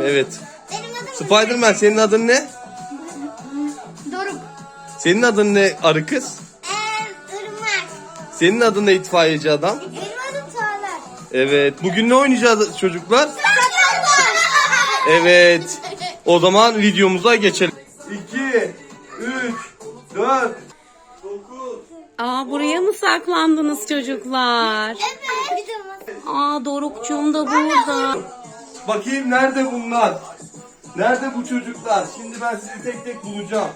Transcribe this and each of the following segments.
Evet. Benim adım Spiderman senin adın ne? Doruk. Senin adın ne arı kız? Ee, Irmak. Senin adın ne itfaiyeci adam? Benim adım. Evet. Bugün ne oynayacağız çocuklar? Evet. O zaman videomuza geçelim. 2, 3, 4, 9. Aa buraya mı saklandınız çocuklar? Evet. Aa Dorukçuğum da burada. Bakayım nerede bunlar? Nerede bu çocuklar? Şimdi ben sizi tek tek bulacağım.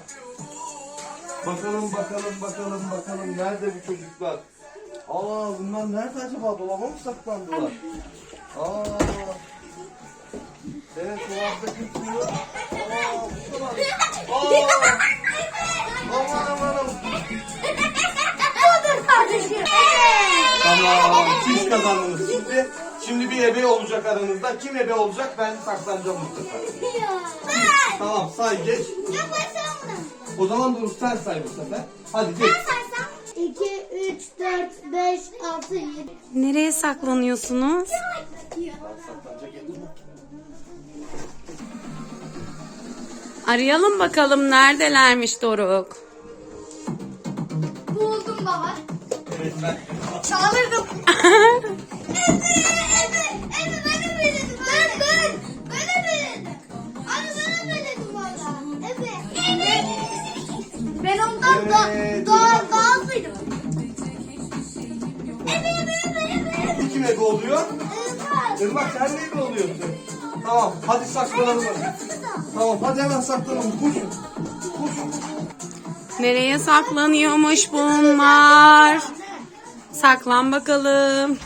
Bakalım bakalım bakalım bakalım nerede bu çocuklar? Aa bunlar nerede acaba? Dolaba mı saklandılar? Aa. Evet dolapta kimse yok. Aa bu da var. Aa. Tamam siz kazandınız. Şimdi, şimdi bir ebe olacak aranızda. Kim ebe olacak? Ben saklanacağım. Ben. Tamam say geç. O zaman dur sen say bu sefer. Hadi geç. saysam. 2, 3, 4, 5, 6, 7. Nereye saklanıyorsunuz? Arayalım bakalım neredelermiş Doruk. Buldum baba. Evet ben. Ondan da, daha, daha hızlıydım. Ebe, ebe, ebe, ebe. Kim ebe oluyor? Irmak. Sen ne ebe oluyorsun? Tamam hadi saklanalım. Tamam hadi hemen saklanalım. Koşun. Koşun. Nereye saklanıyormuş bunlar? Saklan bakalım.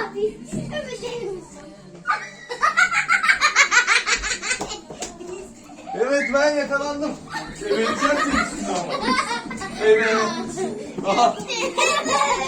Abi, öpeceğim. Evet ben yakalandım. Ama. Evet. Aha.